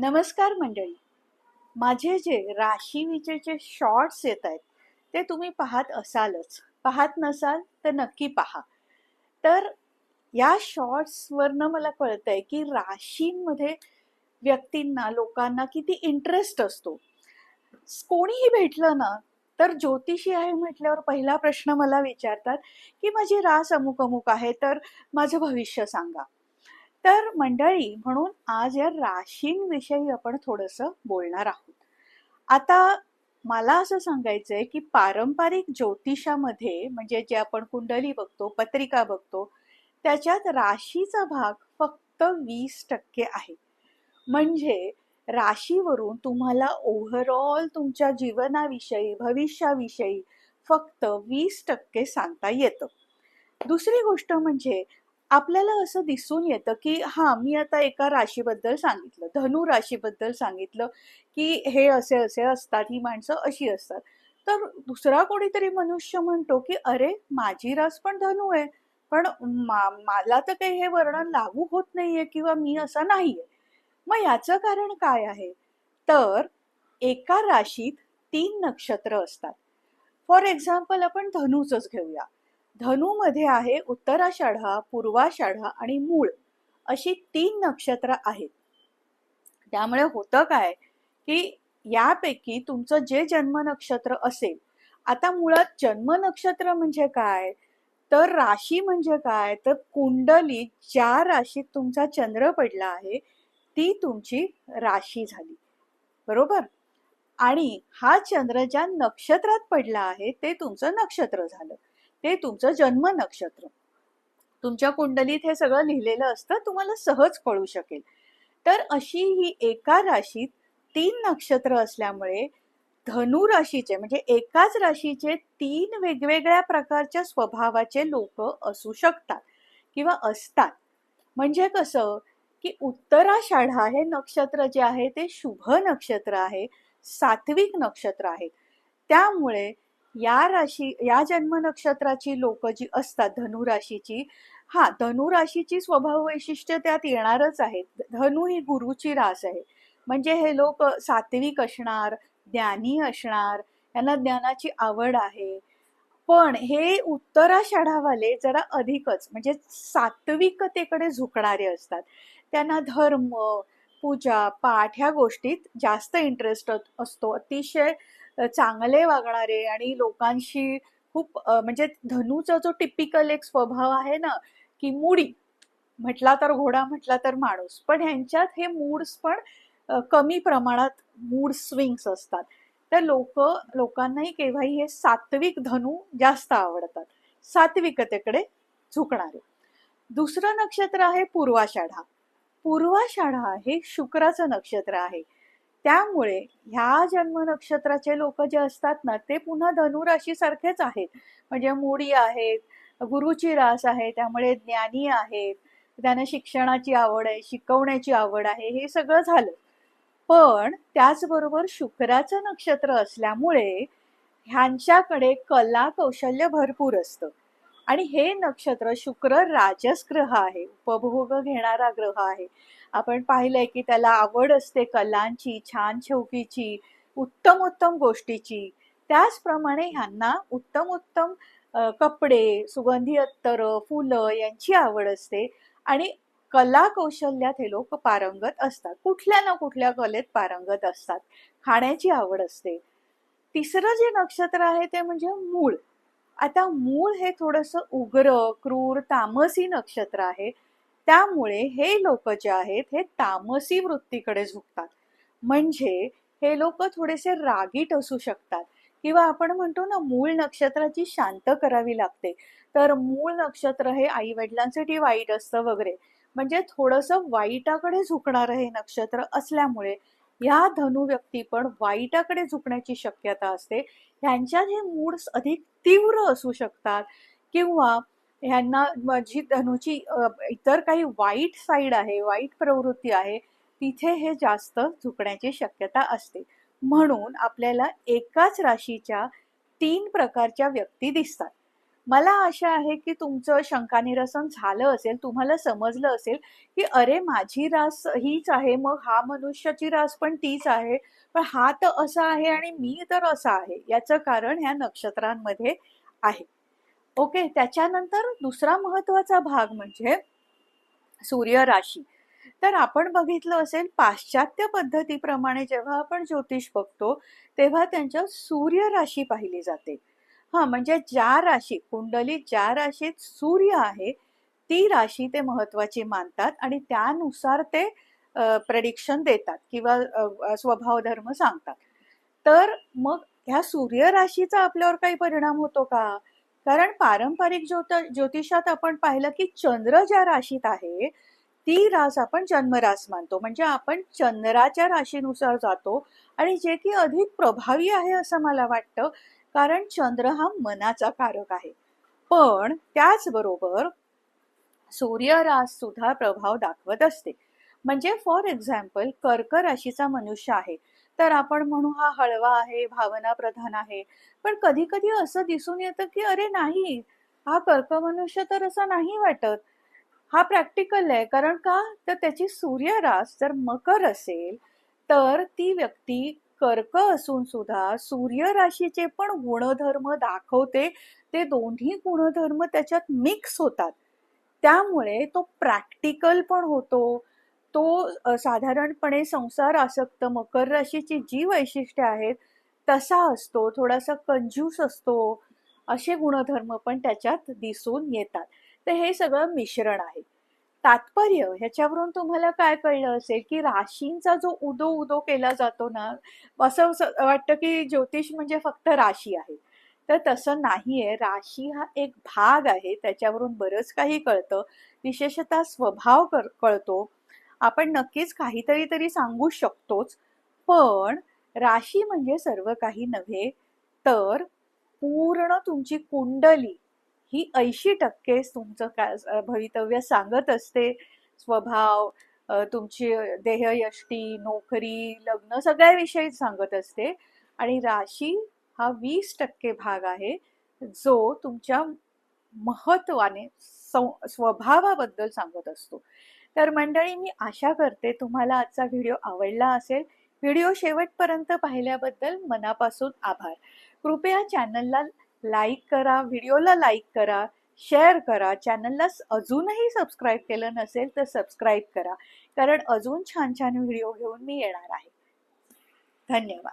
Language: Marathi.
नमस्कार मंडळी. माझे जे राशी विजेचे शॉर्ट्स येत आहेत ते तुम्ही पाहत असालच. पाहत नसाल तर नक्की पहा. तर या शॉर्ट्सवरनं मला कळतंय की राशींमध्ये व्यक्तींना लोकांना किती इंटरेस्ट असतो. कोणीही भेटलं ना तर ज्योतिषी आहे म्हटल्यावर पहिला प्रश्न मला विचारतात की माझी रास अमुक अमुक आहे तर माझं भविष्य सांगा. तर मंडळी म्हणून आज या राशींविषयी आपण थोडंसं बोलणार आहोत. आता मला असं सांगायचंय की पारंपरिक ज्योतिषामध्ये म्हणजे जे आपण कुंडली बघतो पत्रिका बघतो त्याच्यात राशीचा भाग फक्त वीस टक्के आहे. म्हणजे राशीवरून तुम्हाला ओव्हरऑल तुमच्या जीवनाविषयी भविष्याविषयी फक्त वीस टक्के सांगता येतं. दुसरी गोष्ट म्हणजे आपल्याला असं दिसून येतं की हा मी आता एका राशीबद्दल सांगितलं धनु राशीबद्दल सांगितलं की हे असे असे असतात ही माणसं अशी असतात. तर दुसरा कोणीतरी मनुष्य म्हणतो की अरे माझी रास पण धनु आहे पण मा मला तर काही हे वर्णन लागू होत नाहीये किंवा मी असा नाहीये. मग याचं कारण काय आहे? तर एका राशीत तीन नक्षत्र असतात. फॉर एक्झाम्पल आपण धनुचच घेऊया. धनुमध्ये आहे उत्तराषाढा पूर्वाषाढा आणि मूळ अशी तीन नक्षत्र आहेत. त्यामुळे होतं काय की यापैकी तुमचं जे जन्म नक्षत्र असेल आता मुळात जन्म नक्षत्र म्हणजे काय? तर राशी म्हणजे काय? तर कुंडली ज्या राशीत तुमचा चंद्र पडला आहे ती तुमची राशी झाली. बरोबर? आणि हा चंद्र ज्या नक्षत्रात पडला आहे ते तुमचं नक्षत्र झालं. ते तुमचं जन्म नक्षत्र. तुमच्या कुंडलीत हे सगळं लिहिलेलं असतं तुम्हाला सहज कळू शकेल. तर अशी ही एका राशीत तीन नक्षत्र असल्यामुळे धनु राशीचे म्हणजे एकाच राशीचे तीन वेगवेगळ्या प्रकारच्या स्वभावाचे लोक असू शकतात किंवा असतात. म्हणजे कसं की उत्तराषाढा हे नक्षत्र जे आहे ते शुभ नक्षत्र आहे सात्विक नक्षत्र आहे. त्यामुळे या राशी या जन्म नक्षत्राची लोक जी असतात धनुराशीची हा धनुराशीची स्वभाव वैशिष्ट्य त्यात येणारच आहेत धनु ही गुरुची रास आहे. म्हणजे हे लोक सात्विक असणार ज्ञानी असणार यांना ज्ञानाची आवड आहे. पण हे उत्तराषाढावाले जरा अधिकच म्हणजे सात्विकतेकडे झुकणारे असतात. त्यांना धर्म पूजा पाठ ह्या गोष्टीत जास्त इंटरेस्ट असतो. अतिशय चांगले वागणारे आणि लोकांशी खूप म्हणजे धनुचा जो टिपिकल एक स्वभाव आहे ना की मुडी म्हटला तर घोडा म्हटला तर माणूस. पण ह्यांच्यात हे मूड्स पण कमी प्रमाणात मूड स्विंग्स असतात. तर लोक लोकांनाही केव्हाही हे सात्विक धनु जास्त आवडतात. सात्विकतेकडे झुकणारे. दुसरं नक्षत्र आहे पूर्वाषाढा. पूर्वाषाढा हे शुक्राचं नक्षत्र आहे. त्यामुळे ह्या जन्म नक्षत्राचे लोक जे असतात ना ते पुन्हा धनुराशी सारखेच आहेत. म्हणजे मुडी आहेत गुरुची रास आहे त्यामुळे ज्ञानी आहेत त्यांना शिक्षणाची आवड आहे शिकवण्याची आवड आहे हे सगळं झालं. पण त्याचबरोबर शुक्राचं नक्षत्र असल्यामुळे ह्यांच्याकडे कला कौशल्य भरपूर असतं. आणि हे नक्षत्र शुक्र राजस ग्रह आहे उपभोग घेणारा ग्रह आहे. आपण पाहिलंय की त्याला आवड असते कलांची छान छौकीची उत्तम उत्तम गोष्टीची. त्याचप्रमाणे ह्यांना उत्तम उत्तम कपडे सुगंधी अत्तर फुलं यांची आवड असते आणि कला कौशल्यात हे लोक पारंगत असतात. कुठल्या ना कुठल्या कलेत पारंगत असतात. खाण्याची आवड असते. तिसरं जे नक्षत्र आहे ते म्हणजे मूळ. आता मूळ हे थोडंसं उग्र क्रूर तामसी नक्षत्र आहे. त्यामुळे हे लोक जे आहेत हे तामसी वृत्तीकडे झुकतात. म्हणजे हे लोक थोडेसे रागीट असू शकतात किंवा आपण म्हणतो ना मूळ नक्षत्राची शांत करावी लागते. तर मूळ नक्षत्र हे आई वडिलांसाठी वाईट असतं वगैरे. म्हणजे थोडस वाईटाकडे झुकणारं हे नक्षत्र असल्यामुळे या धनु व्यक्ती पण वाईटाकडे झुकण्याची शक्यता असते. ह्यांच्यात हे मूड्स अधिक तीव्र असू शकतात किंवा ह्यांना माझी धनुची इतर काही वाईट साईड आहे वाईट प्रवृत्ती आहे तिथे हे जास्त झुकण्याची शक्यता असते. म्हणून आपल्याला एकाच राशीच्या तीन प्रकारच्या व्यक्ती दिसतात. मला आशा आहे की तुमचं शंकानिरसन झालं असेल तुम्हाला समजलं असेल की अरे माझी रास हीच आहे मग हा मनुष्याची रास पण तीच आहे पण हा तर असा आहे आणि मी तर असा आहे याचं कारण ह्या नक्षत्रांमध्ये आहे. ओके त्याच्यानंतर दुसरा महत्त्वाचा भाग म्हणजे सूर्य राशी. तर आपण बघितलं असेल पाश्चात्य पद्धतीप्रमाणे जेव्हा आपण ज्योतिष बघतो तेव्हा त्यांच्या सूर्य राशी पाहिली जाते. हा म्हणजे ज्या राशी कुंडलीत ज्या राशीत सूर्य आहे ती राशी ते महत्वाची मानतात आणि त्यानुसार ते प्रडिक्शन देतात किंवा स्वभाव धर्म सांगतात. तर मग ह्या सूर्य राशीचा आपल्यावर काही परिणाम होतो का? कारण पारंपरिक ज्योत ज्योतिषात आपण पाहिलं की चंद्र ज्या राशीत आहे ती रास आपण जन्मरास मानतो. म्हणजे आपण चंद्राच्या राशीनुसार जातो आणि जे की अधिक प्रभावी आहे असं मला वाटतं. कारण चंद्र हा मनाचा कारक आहे. पण त्याचबरोबर सूर्य रास सुद्धा प्रभाव दाखवत असते. म्हणजे फॉर एक्झाम्पल कर्क राशीचा मनुष्य आहे. तर आपण म्हणू हा हळवा आहे भावना प्रधान आहे. पण कधी कधी असं दिसून येतं की अरे नाही हा कर्क मनुष्य तर असा नाही वाटत. हा प्रॅक्टिकल आहे. कारण का? तर त्याची सूर्यरास जर मकर असेल तर ती व्यक्ती कर्क असून सुद्धा सूर्य राशीचे पण गुणधर्म दाखवते. ते दोन्ही गुणधर्म त्याच्यात मिक्स होतात. त्यामुळे तो प्रॅक्टिकल पण होतो. तो साधारणपणे संसार आसक्त मकर राशीची जी वैशिष्ट्ये आहेत तसा असतो थोडासा कंजूस असतो असे गुणधर्म पण त्याच्यात दिसून येतात. तर हे सगळं मिश्रण आहे. तात्पर्य ह्याच्यावरून तुम्हाला काय कळलं असेल की राशींचा जो उदो उदो केला जातो ना असं वाटतं की ज्योतिष म्हणजे फक्त राशी आहे. तर तसं नाहीये. राशी हा एक भाग आहे त्याच्यावरून बरंच काही कळतं. विशेषतः स्वभाव कळतो. आपण नक्कीच काहीतरी तरी सांगू शकतोच. पण राशी म्हणजे सर्व काही नव्हे तर पूर्ण तुमची कुंडली ही ऐंशी टक्केच तुमचं का भवितव्य सांगत असते. स्वभाव तुमची देहयष्टी नोकरी लग्न सगळ्याविषयी सांगत असते. आणि राशी हा वीस टक्के भाग आहे जो तुमच्या महत्वाने स्वभावाबद्दल सांगत असतो. तर मंडळी मी आशा करते तुम्हाला आजचा व्हिडिओ आवडला असेल. व्हिडिओ शेवटपर्यंत पाहिल्याबद्दल मनापासून आभार. कृपया चॅनलला लाईक करा व्हिडिओला लाईक करा शेअर करा. चॅनलला अजूनही सबस्क्राईब केलं नसेल तर सबस्क्राईब करा. कारण अजून छान छान व्हिडिओ घेऊन मी येणार आहे. धन्यवाद.